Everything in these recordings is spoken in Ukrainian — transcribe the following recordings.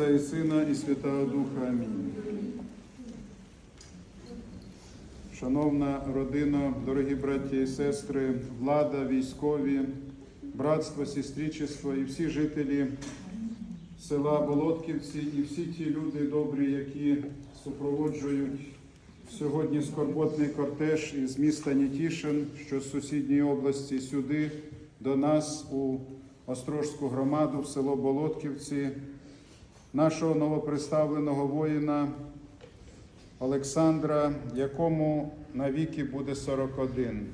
І Сина і Святого Духа. Амінь. Шановна родина, дорогі браті і сестри, влада, військові, братство, сестричество і всі жителі села Болотківці, і всі ті люди добрі, які супроводжують сьогодні скорботний кортеж із міста Нітішин, що з сусідньої області сюди до нас у Острожську громаду, в село Болотківці нашого новоприставленого воїна Олександра, якому навіки буде 41.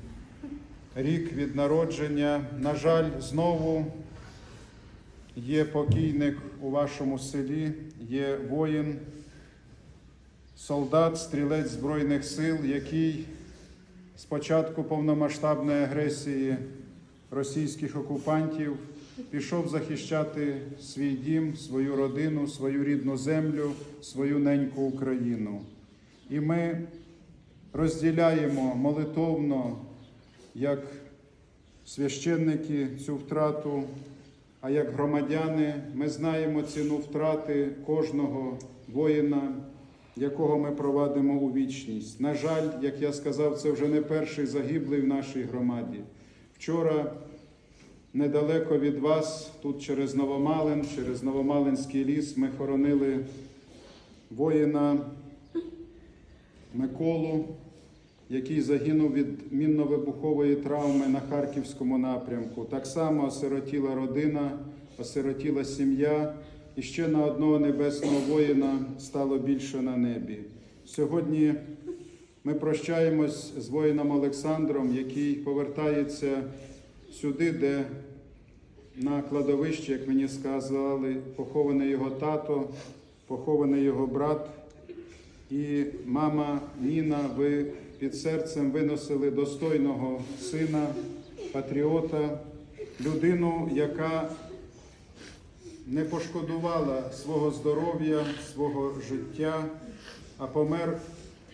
Рік від народження. На жаль, знову є покійник у вашому селі, є воїн, солдат, стрілець Збройних сил, який з початку повномасштабної агресії російських окупантів пішов захищати свій дім, свою родину, свою рідну землю, свою неньку Україну. І ми розділяємо молитовно, як священники, цю втрату, а як громадяни ми знаємо ціну втрати кожного воїна, якого ми провадимо у вічність. На жаль, як я сказав, це вже не перший загиблий в нашій громаді. Вчора недалеко від вас, тут через Новомалин, через Новомалинський ліс, ми хоронили воїна Миколу, який загинув від мінно-вибухової травми на Харківському напрямку. Так само осиротіла родина, осиротіла сім'я, і ще на одного небесного воїна стало більше на небі. Сьогодні ми прощаємось з воїном Олександром, який повертається сюди, де на кладовищі, як мені сказали, похований його тато, похований його брат. І мама Ніна, ви під серцем виносили достойного сина, патріота, людину, яка не пошкодувала свого здоров'я, свого життя, а помер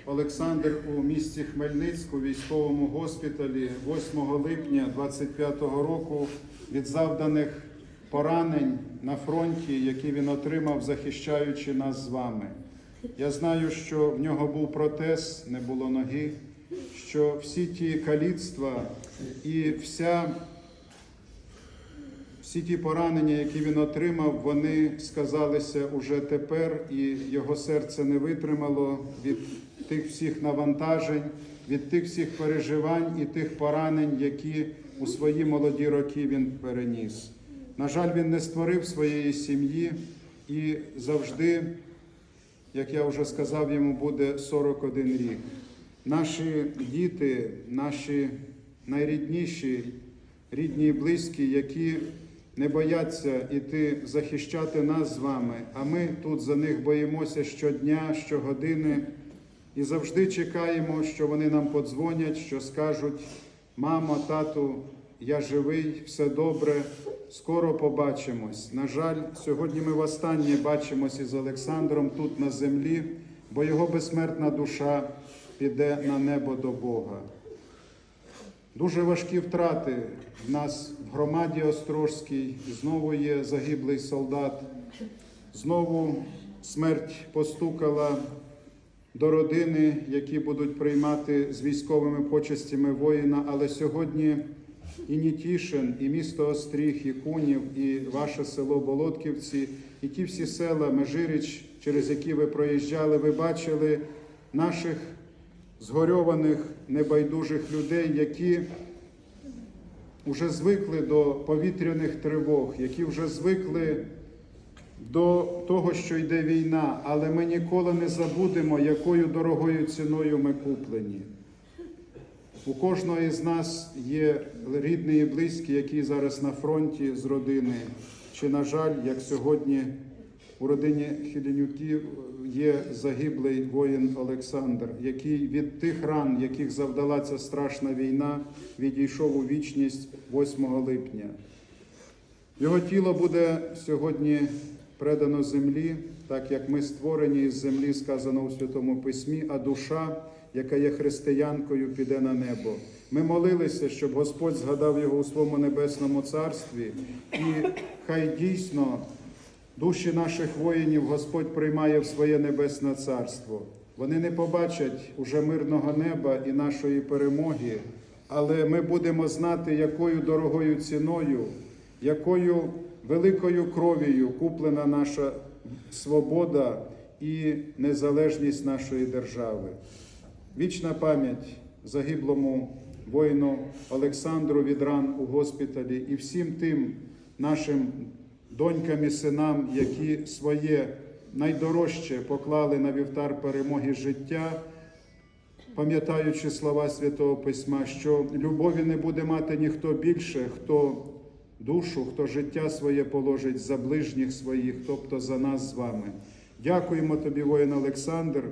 Олександр у місті Хмельницьку, військовому госпіталі 8 липня 25-го року від завданих поранень на фронті, які він отримав, захищаючи нас з вами. Я знаю, що в нього був протез, не було ноги, що всі ті каліцтва і вся, всі ті поранення, які він отримав, вони сказалися уже тепер, і його серце не витримало від тих всіх навантажень, від тих всіх переживань і тих поранень, які у свої молоді роки він переніс. На жаль, він не створив своєї сім'ї і завжди як я вже сказав, йому буде 41 рік. Наші діти, наші найрідніші, рідні і близькі, які не бояться іти захищати нас з вами, а ми тут за них боїмося щодня, щогодини і завжди чекаємо, що вони нам подзвонять, що скажуть: мамо, тату, я живий, все добре. Скоро побачимось. На жаль, сьогодні ми востаннє бачимося із Олександром тут на землі, бо його безсмертна душа піде на небо до Бога. Дуже важкі втрати в нас в громаді Острожській. Знову є загиблий солдат. Знову смерть постукала до родини, які будуть приймати з військовими почестями воїна. Але сьогодні і Нітішин, і місто Остріг, і Кунів, і ваше село Болотківці, і ті всі села Межиріч, через які ви проїжджали, ви бачили наших згорьованих, небайдужих людей, які вже звикли до повітряних тривог, які вже звикли до того, що йде війна, але ми ніколи не забудемо, якою дорогою ціною ми куплені. У кожного із нас є рідний і близький, який зараз на фронті з родини. Чи, на жаль, як сьогодні у родині Хіленюків є загиблий воїн Олександр, який від тих ран, яких завдала ця страшна війна, відійшов у вічність 8 липня. Його тіло буде сьогодні предано землі, так як ми створені із землі, сказано у Святому Письмі, а душа, яка є християнкою, піде на небо. Ми молилися, щоб Господь згадав його у своєму небесному царстві, і хай дійсно Душі наших воїнів Господь приймає в своє небесне царство. Вони не побачать уже мирного неба і нашої перемоги, але ми будемо знати, якою дорогою ціною, якою великою кров'ю куплена наша свобода і незалежність нашої держави. Вічна пам'ять загиблому воїну Олександру від ран у госпіталі і всім тим нашим донькам і синам, які своє найдорожче поклали на вівтар перемоги життя, пам'ятаючи слова Святого Письма, що любові не буде мати ніхто більше, хто душу, хто життя своє положить за ближніх своїх, тобто за нас з вами. Дякуємо тобі, воїн Олександр.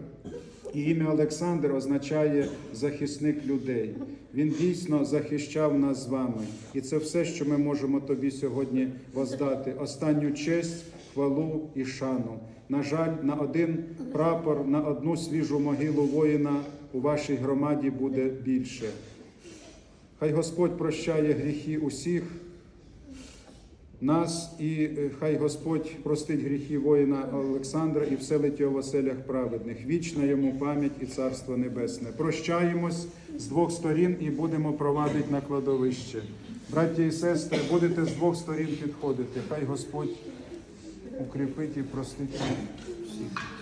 І ім'я Олександр означає захисник людей. Він дійсно захищав нас з вами. І це все, що ми можемо тобі сьогодні воздати. Останню честь, хвалу і шану. На жаль, на один прапор, на одну свіжу могилу воїна у вашій громаді буде більше. Хай Господь прощає гріхи усіх нас, і е, хай Господь простить гріхи воїна Олександра і вселить його в оселях праведних. Вічна йому пам'ять і царство небесне. Прощаємось з двох сторін і будемо провадити на кладовище. Браті і сестри, будете з двох сторін підходити. Хай Господь укріпить і простить всіх.